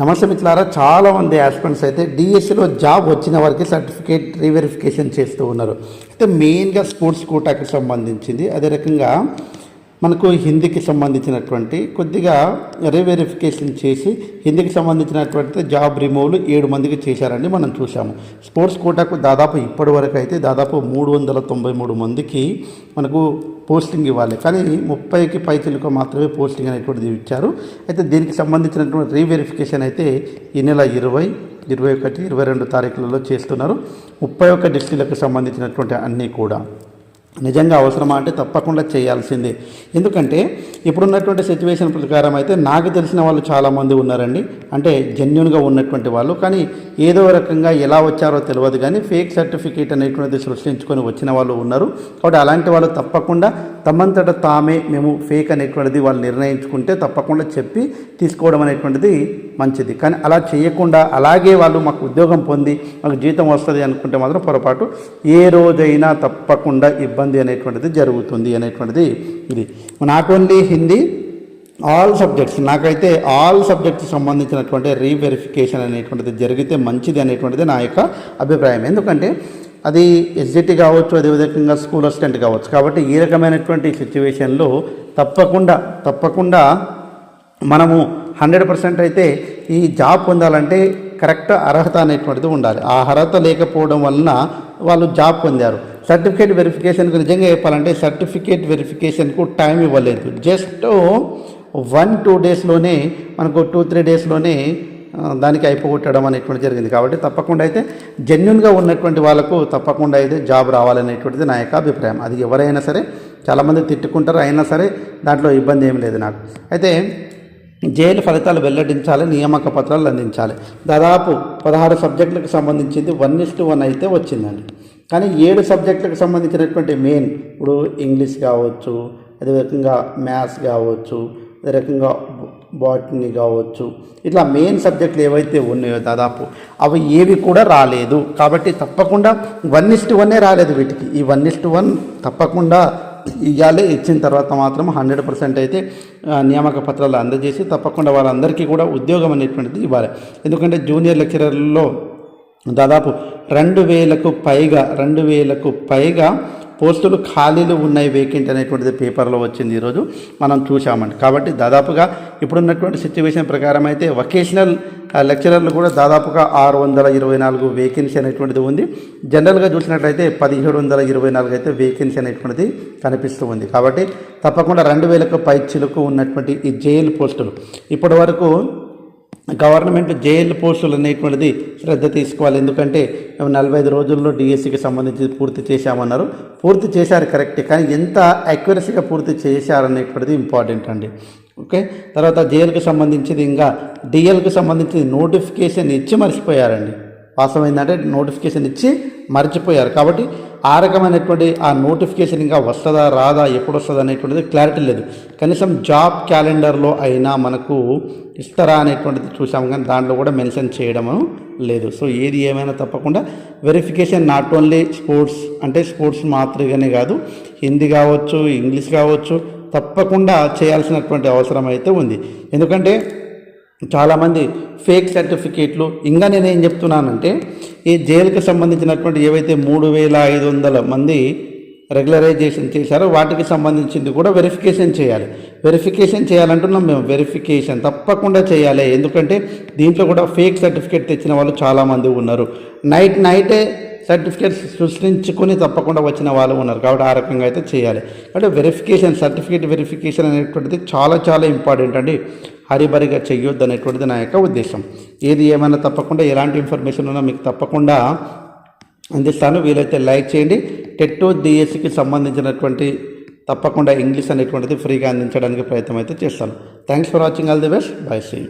నమస్తే మిత్రులారా చాలా మంది ఆస్పిరెంట్స్ అయితే డిఎస్సిలో జాబ్ వచ్చిన వారికి సర్టిఫికేట్ రీవెరిఫికేషన్ చేస్తూ ఉన్నారు. అయితే మెయిన్గా స్పోర్ట్స్ కోటాకి సంబంధించింది. అదే రకంగా మనకు హిందీకి సంబంధించినటువంటి కొద్దిగా రీవెరిఫికేషన్ చేసి హిందీకి సంబంధించినటువంటి జాబ్ రిమూవ్లు ఏడు మందికి చేశారని మనం చూసాము స్పోర్ట్స్ కోటాకు దాదాపు ఇప్పటి వరకు అయితే దాదాపు మూడు వందల తొంభై మూడు మందికి మనకు పోస్టింగ్ ఇవ్వాలి. కానీ ముప్పైకి పైచిలకు మాత్రమే పోస్టింగ్ అనేటువంటిది ఇచ్చారు. అయితే దీనికి సంబంధించినటువంటి రీవెరిఫికేషన్ అయితే ఈ నెల ఇరవై ఇరవై ఒకటి ఇరవై రెండు తారీఖులలో చేస్తున్నారు. ముప్పై ఒక్క డిస్టిలకు సంబంధించినటువంటి అన్నీ కూడా. నిజంగా అవసరమా అంటే తప్పకుండా చేయాల్సిందే. ఎందుకంటే ఇప్పుడున్నటువంటి సిచ్యువేషన్ ప్రకారం అయితే నాకు తెలిసిన వాళ్ళు చాలామంది ఉన్నారండి. అంటే జెన్యున్గా ఉన్నటువంటి వాళ్ళు. కానీ ఏదో రకంగా ఎలా వచ్చారో తెలియదు కానీ ఫేక్ సర్టిఫికేట్ అనేటువంటిది సృష్టించుకొని వచ్చిన వాళ్ళు ఉన్నారు. కాబట్టి అలాంటి వాళ్ళు తప్పకుండా తమంతట తామే మేము ఫేక్ అనేటువంటిది వాళ్ళు నిర్ణయించుకుంటే తప్పకుండా చెప్పి తీసుకోవడం అనేటువంటిది మంచిది. కానీ అలా చేయకుండా అలాగే వాళ్ళు మాకు ఉద్యోగం పొంది మాకు జీతం వస్తుంది అనుకుంటే మాత్రం పొరపాటు. ఏ రోజైనా తప్పకుండా ఇబ్బంది ఇబ్బంది అనేటువంటిది జరుగుతుంది అనేటువంటిది ఇది. Not only Hindi all subjects నాకైతే ఆల్ సబ్జెక్ట్స్ సంబంధించినటువంటి రీవెరిఫికేషన్ అనేటువంటిది జరిగితే మంచిది అనేటువంటిది నా యొక్క అభిప్రాయం. ఎందుకంటే అది ఎస్జిటి కావచ్చు అదేవిధంగా స్కూల్ అసిస్టెంట్ కావచ్చు. కాబట్టి ఈ రకమైనటువంటి సిచ్యువేషన్లో తప్పకుండా తప్పకుండా మనము హండ్రెడ్ పర్సెంట్ అయితే ఈ జాబ్ పొందాలంటే కరెక్ట్ అర్హత అనేటువంటిది ఉండాలి. ఆ అర్హత లేకపోవడం వలన వాళ్ళు జాబ్ పొందారు. సర్టిఫికేట్ వెరిఫికేషన్కి నిజంగా చెప్పాలంటే సర్టిఫికేట్ వెరిఫికేషన్కు టైం ఇవ్వలేదు. జస్ట్ వన్ టూ డేస్లోనే మనకు టూ త్రీ డేస్లోనే దానికి అయిపోగొట్టడం అనేటువంటి జరిగింది. కాబట్టి తప్పకుండా అయితే జెన్యున్గా ఉన్నటువంటి వాళ్ళకు తప్పకుండా అయితే జాబ్ రావాలనేటువంటిది నా యొక్క అభిప్రాయం. అది ఎవరైనా సరే చాలామంది తిట్టుకుంటారు అయినా సరే దాంట్లో ఇబ్బంది ఏం లేదు నాకు. అయితే జైలు ఫలితాలు వెల్లడించాలి నియామక పత్రాలు అందించాలి. దాదాపు పదహారు సబ్జెక్టులకు సంబంధించింది వన్ ఇస్టు వన్ అయితే వచ్చిందండి. కానీ ఏడు సబ్జెక్టులకు సంబంధించినటువంటి మెయిన్ ఇప్పుడు ఇంగ్లీష్ కావచ్చు అదే రకంగా మ్యాథ్స్ కావచ్చు అదే రకంగా బాటనీ కావచ్చు ఇట్లా మెయిన్ సబ్జెక్టులు ఏవైతే ఉన్నాయో దాదాపు అవి ఏవి కూడా రాలేదు. కాబట్టి తప్పకుండా వన్ ఇస్ట్ వన్నే రాలేదు వీటికి. ఈ వన్ ఇస్ట్ వన్ తప్పకుండా ఇవ్వాలి ఇచ్చిన తర్వాత మాత్రం హండ్రెడ్ పర్సెంట్ అయితే నియామక పత్రాలు అందజేసి తప్పకుండా వాళ్ళందరికీ కూడా ఉద్యోగం అనేటువంటిది ఇవ్వాలి. ఎందుకంటే జూనియర్ లెక్చరర్లో దాదాపు రెండు వేలకు పైగా రెండు వేలకు పైగా పోస్టులు ఖాళీలు ఉన్నాయి వేకెంట్ అనేటువంటిది పేపర్లో వచ్చింది ఈరోజు. మనం చూసామండి కాబట్టి దాదాపుగా ఇప్పుడున్నటువంటి సిచ్యువేషన్ ప్రకారం అయితే వొకేషనల్ లెక్చరర్లు కూడా దాదాపుగా ఆరు వందల ఇరవై నాలుగు వేకెన్సీ అనేటువంటిది ఉంది. జనరల్గా చూసినట్లయితే పదిహేడు వందల ఇరవై నాలుగు అయితే వేకెన్సీ అనేటువంటిది కనిపిస్తూ ఉంది. కాబట్టి తప్పకుండా రెండు వేలకు పై చిలుకు ఉన్నటువంటి ఈ జైలు పోస్టులు ఇప్పటి వరకు గవర్నమెంట్ జైలు పోస్టులు అనేటువంటిది శ్రద్ధ తీసుకోవాలి. ఎందుకంటే మేము నలభై ఐదు రోజుల్లో డిఎస్సికి సంబంధించి పూర్తి చేశామన్నారు. పూర్తి చేశారు కరెక్టే కానీ ఎంత అక్యురసీగా పూర్తి చేశారనేటువంటిది ఇంపార్టెంట్ అండి. ఓకే? తర్వాత జైలుకు సంబంధించింది ఇంకా డిఎల్కి సంబంధించి నోటిఫికేషన్ ఇచ్చి మర్చిపోయారండి. వాస్తవం ఏంటంటే నోటిఫికేషన్ ఇచ్చి మర్చిపోయారు. కాబట్టి ఆ రకమైనటువంటి ఆ నోటిఫికేషన్ ఇంకా వస్తుందా రాదా ఎప్పుడు వస్తుందా అనేటువంటిది క్లారిటీ లేదు. కనీసం జాబ్ క్యాలెండర్లో అయినా మనకు ఇస్తారా అనేటువంటిది చూసాము కానీ దాంట్లో కూడా మెన్షన్ చేయడము లేదు. సో ఏది ఏమైనా తప్పకుండా వెరిఫికేషన్ నాట్ ఓన్లీ స్పోర్ట్స్ అంటే స్పోర్ట్స్ మాత్రమే కాదు హిందీ కావచ్చు ఇంగ్లీష్ కావచ్చు తప్పకుండా చేయాల్సినటువంటి అవసరం అయితే ఉంది. ఎందుకంటే చాలామంది ఫేక్ సర్టిఫికేట్లు ఇంకా నేనేం చెప్తున్నానంటే ఈ జైలుకి సంబంధించినటువంటి ఏవైతే మూడు వేల ఐదు వందల మంది రెగ్యులరైజేషన్ చేశారో వాటికి సంబంధించింది కూడా వెరిఫికేషన్ చేయాలి. వెరిఫికేషన్ చేయాలంటున్నాం మేము. వెరిఫికేషన్ తప్పకుండా చేయాలి. ఎందుకంటే దీంట్లో కూడా ఫేక్ సర్టిఫికేట్ తెచ్చిన వాళ్ళు చాలామంది ఉన్నారు. నైట్ నైటే సర్టిఫికేట్ సృష్టించుకొని తప్పకుండా వచ్చిన వాళ్ళు ఉన్నారు. కాబట్టి ఆ రకంగా అయితే చేయాలి. అంటే వెరిఫికేషన్ సర్టిఫికేట్ వెరిఫికేషన్ అనేటువంటిది చాలా చాలా ఇంపార్టెంట్ అండి. హరిబరిగా చెయ్యొద్దు అనేటువంటిది నా యొక్క ఉద్దేశం. ఏది ఏమైనా తప్పకుండా ఎలాంటి ఇన్ఫర్మేషన్ ఉన్నా మీకు తప్పకుండా అందిస్తాను. వీలైతే లైక్ చేయండి. టెట్టో డిఎస్సికి సంబంధించినటువంటి తప్పకుండా ఇంగ్లీష్ అనేటువంటిది ఫ్రీగా అందించడానికి ప్రయత్నం అయితే చేస్తాను. Thanks for watching all the best bye see